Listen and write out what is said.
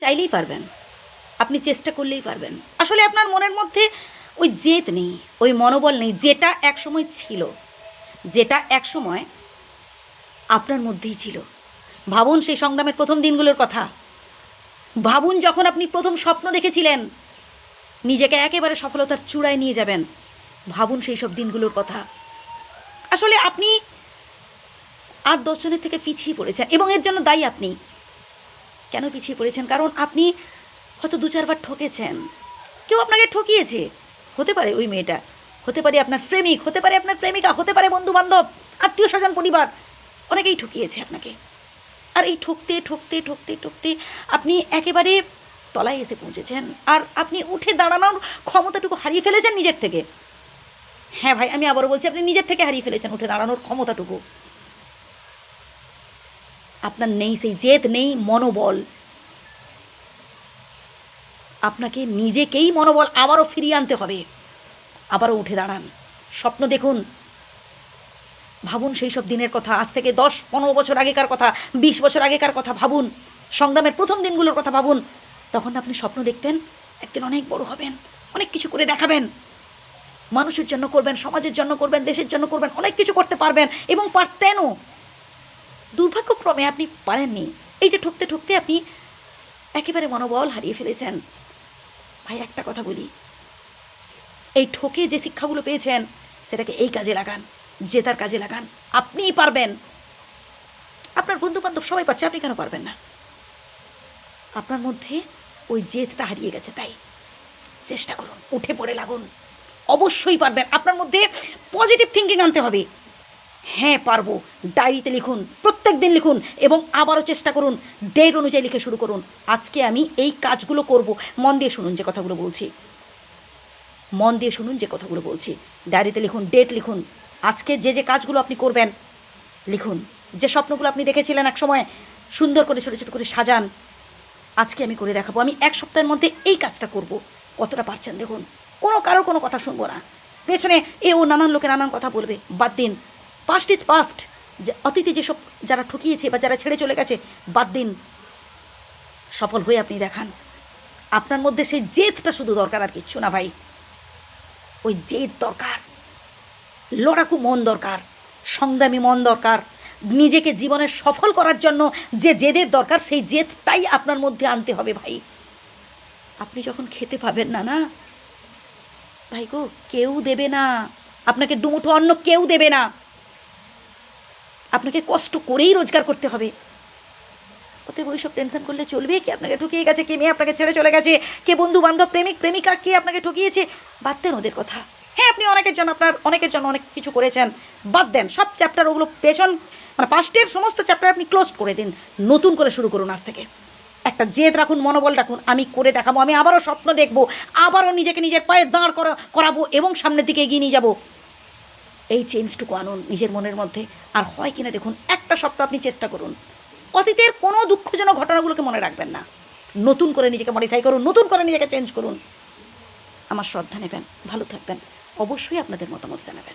চাইলেই পারবেন। আপনি চেষ্টা করলেই পারবেন। আসলে আপনার মনের মধ্যে ওই জেদ নেই, ওই মনোবল নেই, যেটা একসময় ছিল। যেটা একসময় আপনার মধ্যেই ছিল। ভাবুন সেই সংগ্রামের প্রথম দিনগুলোর কথা। ভাবুন যখন আপনি প্রথম স্বপ্ন দেখেছিলেন, নিজেকে একেবারে সফলতার চূড়ায় নিয়ে যাবেন। ভাবুন সেই সব দিনগুলোর কথা। আসলে আপনি আর দশজনের থেকে পিছিয়ে পড়েছেন এবং এর জন্য দায়ী আপনি। কেন পিছিয়ে পড়েছেন? কারণ আপনি হয়তো দু চারবার ঠকেছেন। কেউ আপনাকে ঠকিয়েছে। হতে পারে ওই মেয়েটা। হতে পারে আপনার প্রেমিক। হতে পারে আপনার প্রেমিকা। হতে পারে বন্ধু বান্ধব আত্মীয় স্বজন, পরিবার। অনেকেই ঠকিয়েছে আপনাকে। আর এই ঠকতে ঠকতে ঠকতে ঠকতে আপনি একেবারে তলায় এসে পৌঁছেছেন। আর আপনি উঠে দাঁড়ানোর ক্ষমতাটুকু হারিয়ে ফেলেছেন নিজের থেকে। হ্যাঁ ভাই, আমি আবারও বলছি, আপনি নিজের থেকে হারিয়ে ফেলেছেন উঠে দাঁড়ানোর ক্ষমতাটুকু। আপনার নেই, সেই জেদ নেই, মনোবল। আপনাকে নিজেকেই মনোবল আবারও ফিরিয়ে আনতে হবে। আবারও উঠে দাঁড়ান। স্বপ্ন দেখুন। ভাবুন সেই সব দিনের কথা। আজ থেকে দশ, পনেরো বছর আগেকার কথা, বিশ বছর আগেকার কথা ভাবুন। সংগ্রামের প্রথম দিনগুলোর কথা ভাবুন। তখন আপনি স্বপ্ন দেখতেন একদিন অনেক বড় হবেন, অনেক কিছু করে দেখাবেন। মানুষের জন্য করবেন, সমাজের জন্য করবেন, দেশের জন্য করবেন, অনেক কিছু করতে পারবেন এবং পারতেনও। দুর্ভাগ্যক্রমে আপনি পারেননি। এই যে ঠকতে ঠকতে আপনি একেবারে মনোবল হারিয়ে ফেলেছেন। ভাই, একটা কথা বলি। এই ঠকে যে শিক্ষাগুলো পেয়েছেন, সেটাকে এই কাজে লাগান, জেতার কাজে লাগান। আপনিই পারবেন। আপনার বন্ধু বান্ধব সবাই পারছে, আপনি কেন পারবেন না? আপনার মধ্যে ওই জেদটা হারিয়ে গেছে, তাই। চেষ্টা করুন, উঠে পড়ে লাগুন। অবশ্যই পারবেন। আপনার মধ্যে পজিটিভ থিঙ্কিং আনতে হবে। হ্যাঁ পারব। ডায়েরিতে লিখুন, প্রত্যেক দিন লিখুন এবং আবারও চেষ্টা করুন। ডেট অনুযায়ী লিখে শুরু করুন। আজকে আমি এই কাজগুলো করব। মন দিয়ে শুনুন যে কথাগুলো বলছি। মন দিয়ে শুনুন যে কথাগুলো বলছি। ডায়েরিতে লিখুন ডেট লিখুন। আজকে যে যে কাজগুলো আপনি করবেন, লিখুন। যে স্বপ্নগুলো আপনি দেখেছিলেন এক সময়, সুন্দর করে ছোটো ছোটো করে সাজান। আজকে আমি করে দেখাবো। আমি এক সপ্তাহের মধ্যে এই কাজটা করব। কতটা পারছেন দেখুন। কোনো কারও কোনো কথা শুনব না। পেছনে এ ও নানান লোকে নানান কথা বলবে। বাদ দিন। পাস্ট ইজ পাস্ট যে অতীতে যেসব যারা ঠকিয়েছে বা যারা ছেড়ে চলে গেছে, বাদ দিন। সফল হয়ে আপনি দেখান। আপনার মধ্যে সেই জেদটা শুধু দরকার আর কিচ্ছু না ভাই। ওই জেদ দরকার। লড়াকু মন দরকার। সংগ্রামী মন দরকার। নিজেকে জীবনে সফল করার জন্য যে জেদের দরকার, সেই জেদটাই আপনার মধ্যে আনতে হবে ভাই। আপনি যখন খেতে পাবেন না না? ভাই গো, কেউ দেবে না। আপনাকে দুমুঠো অন্ন কেউ দেবে না। আপনাকে কষ্ট করেই রোজগার করতে হবে। অতএব ওই সব টেনশন করলে চলবে। কি আপনাকে ঠকিয়ে গেছে? কে মেয়ে আপনাকে ছেড়ে চলে গেছে? কে বন্ধু বান্ধব প্রেমিক, প্রেমিকা, কে আপনাকে ঠকিয়েছে? বাদ দেন ওদের কথা। হ্যাঁ আপনি অনেকের জন্য আপনার, অনেকের জন্য অনেক কিছু করেছেন। বাদ দেন। সব চ্যাপ্টার ওগুলো পেছন মানে পাস্টের সমস্ত চ্যাপ্টার আপনি ক্লোজ করে দিন। নতুন করে শুরু করুন আজ থেকে। একটা জেদ রাখুন, মনোবল রাখুন। আমি করে দেখাবো, আমি আবারও স্বপ্ন দেখব। আবারও নিজেকে নিজের পায়ে দাঁড় করা, করাবো এবং সামনের দিকে এগিয়ে নিয়ে যাব। এই চেঞ্জটুকু আনুন নিজের মনের মধ্যে। আর হয় কিনা দেখুন, একটা সপ্তাহ আপনি চেষ্টা করুন। অতীতের কোনো দুঃখজনক ঘটনাগুলোকে মনে রাখবেন না। নতুন করে নিজেকে মডিফাই করুন, নতুন করে নিজেকে চেঞ্জ করুন। আমার শ্রদ্ধা নেবেন, ভালো থাকবেন। অবশ্যই আপনাদের মতামত জানাবেন।